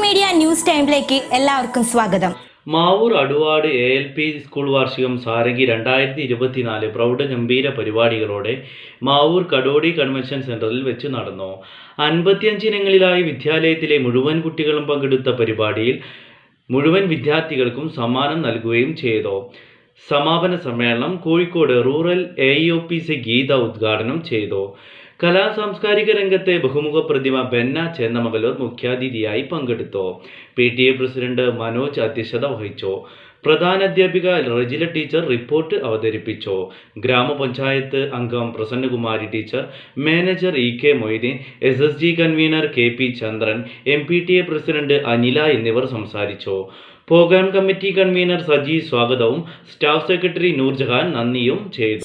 Media news ടൈമിലേക്ക് എല്ലാവർക്കും സ്വാഗതം. Mavoor Aduvad A L P school വാർഷികം സാരംഗി രണ്ടായിരത്തി ഇരുപത്തിനാല് പ്രൗഢഗംഭീര പരിപാടികളോടെ മാവൂർ കടോടി കൺവെൻഷൻ സെന്ററിൽ വെച്ച് നടന്നു. അൻപത്തിയഞ്ചിനങ്ങളിലായി വിദ്യാലയത്തിലെ മുഴുവൻ കുട്ടികളും പങ്കെടുത്ത പരിപാടിയിൽ മുഴുവൻ വിദ്യാർത്ഥികൾക്കും സമ്മാനം നൽകുകയും ചെയ്തു. സമാപന സമ്മേളനം Kozhikode rural A E O P C Geetha ഉദ്ഘാടനം ചെയ്തു. കലാ സാംസ്കാരിക രംഗത്തെ ബഹുമുഖ പ്രതിമ ബെന്ന ചേന്നമകലൂർ മുഖ്യാതിഥിയായി പങ്കെടുത്തു. P T A president Manoj അധ്യക്ഷത വഹിച്ചു. പ്രധാനാധ്യാപിക റജില ടീച്ചർ റിപ്പോർട്ട് അവതരിപ്പിച്ചു. ഗ്രാമപഞ്ചായത്ത് അംഗം Prasannakumari teacher manager E K Moideen S S G convener K P Chandran M P T A president Anila എന്നിവർ സംസാരിച്ചു. പ്രോഗ്രാം കമ്മിറ്റി കൺവീനർ സജി സ്വാഗതവും സ്റ്റാഫ് സെക്രട്ടറി നൂർജഹാൻ നന്ദിയും ചെയ്തു.